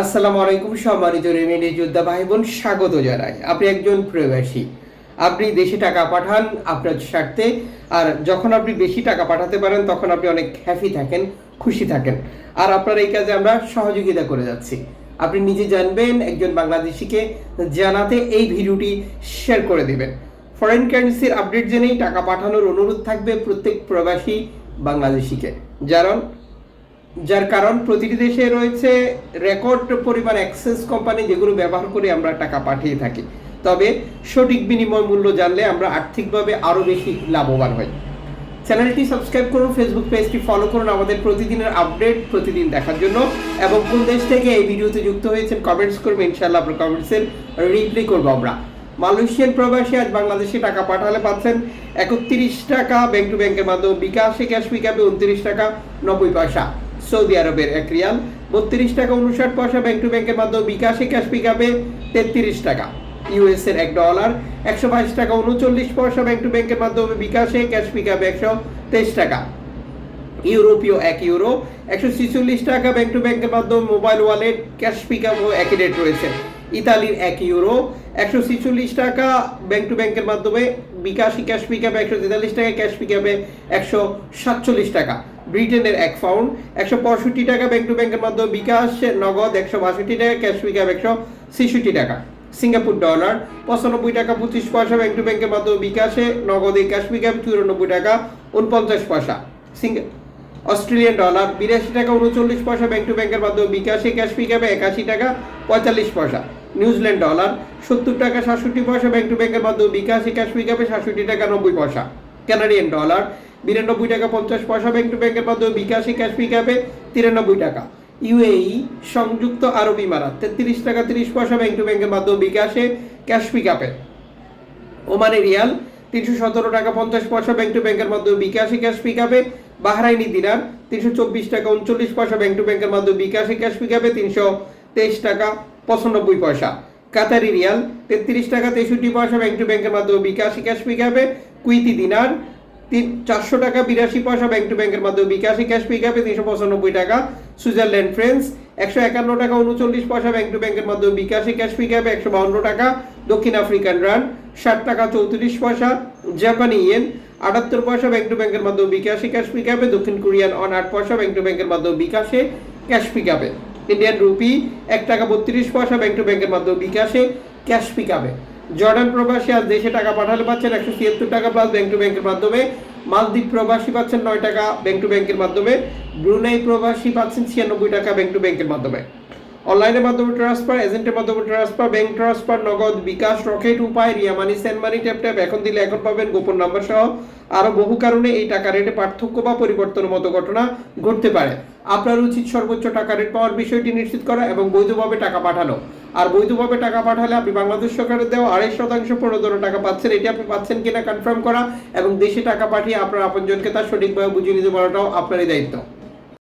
আসসালামু আলাইকুম সম্মানিত রেমিডি যোদ্ধা ভাই বোন স্বাগত জানাই। আপনি একজন প্রবাসী। আপনি দেশে টাকা পাঠান আপনার স্বার্থে, আর যখন আপনি বেশি টাকা পাঠাতে পারেন, তখন আপনি অনেক হ্যাপি থাকেন, খুশি থাকেন। আর আপনার এই কাজে আমরা সহযোগিতা করে যাচ্ছি। আপনি নিজে জানবেন, একজন বাংলাদেশিকে জানাতে এই ভিডিওটি শেয়ার করে দিবেন। ফরেন কারেন্সির আপডেট জেনেই টাকা পাঠানোর অনুরোধ থাকবে প্রত্যেক প্রবাসী বাংলাদেশিকে। যারণ যার কারণ প্রতিটি দেশে রয়েছে রেকর্ড পরিমাণ অ্যাক্সেস কোম্পানি যেগুলো ব্যবহার করে আমরা টাকা পাঠিয়ে থাকি। তবে সঠিক বিনিময় মূল্য জানলে আমরা আর্থিকভাবে আরও বেশি লাভবান হই। চ্যানেলটি সাবস্ক্রাইব করুন, ফেসবুক পেজটি ফলো করুন, আমাদের প্রতিদিনের আপডেট প্রতিদিন দেখার জন্য। এবং কোন দেশ থেকে এই ভিডিওতে যুক্ত হয়েছেন কমেন্টস করবেন ইনশাল্লাহ আপনার কমেন্টসের রিপ্লাই করব আমরা। মালয়েশিয়ান প্রবাসী আজ বাংলাদেশে টাকা পাঠালে পাচ্ছেন একত্রিশ টাকা ব্যাংক টু ব্যাংকের মাধ্যমে, বিকাশে ক্যাশ পিকাপে উনত্রিশ টাকা নব্বই পয়সা। সৌদি আরবের এক রিয়াল, বত্রিশ টাকা উনষাট পয়সা ব্যাংক টু ব্যাংকের মাধ্যমে বিকাশে ক্যাশ পিক আপে তেত্রিশ টাকা। ইউএস এর এক ডলার একশো বাইশ টাকা উনচল্লিশ পয়সা ব্যাংক টু ব্যাংকের মাধ্যমে বিকাশে ক্যাশ পিক আপে একশো তেইশ টাকা। ইউরোপীয় এক ইউরো একশো ছিচল্লিশ টাকা ব্যাংক টু ব্যাংকের মাধ্যমে মোবাইল ওয়ালেট ক্যাশ পিকআপ ও একই রেট রয়েছে। ইতালির এক ইউরো, একশো ছিচল্লিশ টাকা ব্যাংক টু ব্যাংকের মাধ্যমে, বিকাশি ক্যাশ পিকআপে একশো তেতাল্লিশ টাকা ক্যাশ পিকআপে একশো সাতচল্লিশ টাকা। ব্রিটেনের এক পাউন্ড একশো পঁয়ষট্টি টাকা ব্যাংক টু ব্যাংকের মাধ্যমে বিকাশ, নগদ একশো বাষট্টি টাকা ক্যাশ পিকআপ একশো ছেষট্টি টাকা। সিঙ্গাপুর ডলার, পঁচানব্বই টাকা, পঁচিশ পয়সা ব্যাংক টু ব্যাংকের মাধ্যমে বিকাশে, নগদে ক্যাশ পিকআপ চুরানব্বই টাকা, উনপঞ্চাশ পয়সা। সিঙ্গা অস্ট্রেলিয়ান ডলার, বিরাশি টাকা, উনচল্লিশ পয়সা ব্যাংক টু ব্যাংকের মাধ্যমে বিকাশে ক্যাশ পিকআপে একাশি টাকা, পঁয়তাল্লিশ পয়সা। নিউজিল্যান্ড ডলার, সত্তর টাকা সাতষট্টি পয়সা ব্যাংক টু ব্যাংকের মাধ্যমে বিকাশে ক্যাশ পিকআপে সাতষট্টি টাকা নব্বই পয়সা। ক্যানাডিয়ান ডলার বিরানব্বই টাকা পঞ্চাশ পয়সা ব্যাংক টু ব্যাংকের মাধ্যমে বিকাশে ক্যাশ পিকআপে তিরানব্বই টাকা। ইউএই সংযুক্ত আরব ইমারাত, তেত্রিশ টাকা তিরিশ পয়সা ব্যাংক টু ব্যাংকের মাধ্যমে বিকাশে ক্যাশ পিকআপে ওমানে রিয়াল, তিনশো সতেরো টাকা পঞ্চাশ পয়সা ব্যাংক টু ব্যাংকের মাধ্যমে বিকাশে ক্যাশ পিকআপে বাহরাইনি দিনার, তিনশো চব্বিশ টাকা উনচল্লিশ পয়সা ব্যাংক টু ব্যাংকের মাধ্যমে বিকাশে ক্যাশ পিকআপে তিনশো তেইশ টাকা। পঁচানব্বই পয়সা। কাতারি রিয়াল, তেত্রিশ টাকা, তেষট্টি পয়সা ব্যাংক টু ব্যাংকের মাধ্যমে বিকাশে ক্যাশ পিকআপে কুইতি দিনার, তিন, চারশো টাকা, বিরাশি পয়সা ব্যাংক টু ব্যাংকের মাধ্যমে বিকাশে ক্যাশ পিকআপে তিনশো পঁচানব্বই টাকা, সুইজারল্যান্ড, ফ্রেন্স, একশো একান্ন টাকা, উনচল্লিশ পয়সা ব্যাংক টু ব্যাংকের মাধ্যমে বিকাশে ক্যাশ পিকআপে একশো বাউন্ন টাকা, দক্ষিণ আফ্রিকান রান ষাট টাকা, চৌত্রিশ পয়সা, জাপানি ইয়েন আটাত্তর পয়সা ব্যাংক টু ব্যাংকের মাধ্যমে বিকাশে ক্যাশ পিকআপে দক্ষিণ কোরিয়ান অন আট পয়সা ব্যাংক টু ব্যাংকের মাধ্যমে বিকাশে ক্যাশ পিকআপে ইন্ডিয়ান রুপি এক টাকা বত্রিশ পয়সা ব্যাংক টু ব্যাংকের মাধ্যমে বিকাশে ক্যাশ পিকআপে জর্ডান প্রবাসী আজ দেশে টাকা পাঠালে পাচ্ছেন একশো ছিয়াত্তর টাকা প্লাস ব্যাংক টু ব্যাংকের মাধ্যমে। মালদ্বীপ প্রবাসী পাচ্ছেন নয় টাকা ব্যাংক টু ব্যাংকের মাধ্যমে। ব্রুনাই প্রবাসী পাচ্ছেন ছিয়ানব্বই টাকা ব্যাংক টু ব্যাংকের মাধ্যমে। অনলাইনের মাধ্যমে ট্রান্সফার এজেন্টের মাধ্যমে transfer bank transfer Nagad bKash Rocket Upay Ria money send money tap tap এখন দিলে এখন পাবেন গোপন নাম্বার সহ। আরও বহু কারণে এই টাকা রেটে পার্থক্য বা পরিবর্তনের মতো ঘটনা ঘটতে পারে। আপনার উচিত সর্বোচ্চ টাকা রেট পাওয়ার বিষয়টি নিশ্চিত করা এবং বৈধভাবে টাকা পাঠানো। আর বৈধভাবে টাকা পাঠালে আপনি বাংলাদেশ সরকারের দেওয়া আড়াই শতাংশ প্রণোদনা টাকা পাচ্ছেন, এটি আপনি পাচ্ছেন কিনা কনফার্ম করা এবং দেশে টাকা পাঠিয়ে আপনার আপনজনকে তার সঠিকভাবে বুঝিয়ে নিতে পারাটাও আপনারই দায়িত্ব।